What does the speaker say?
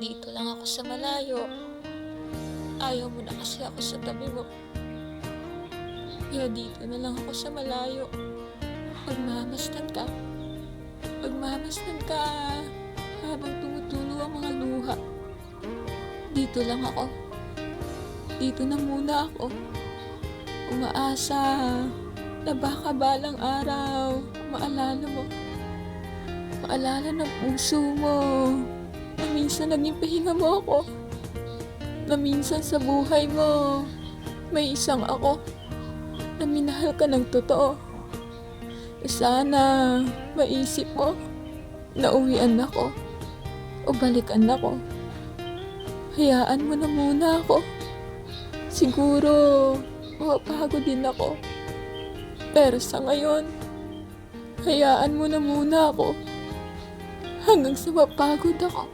Dito lang ako sa malayo. Ayaw mo na kasi ako sa tabi mo. Kaya dito na lang ako sa malayo. Pagmamastan ka. Pagmamastan ka habang tumutulo ang mga luha. Dito lang ako. Dito na muna ako. Umaasa na baka balang araw maalala mo. Maalala ng puso mo na minsan naging pahinga mo ako. Na minsan sa buhay mo may isang ako na minahal ka ng totoo. Sana maisip mo na uwian ako o balikan ako. Hayaan mo na muna ako. Siguro, mapapagod din ako. Pero sa ngayon, hayaan mo na muna ako. Hanggang sa mapagod ako.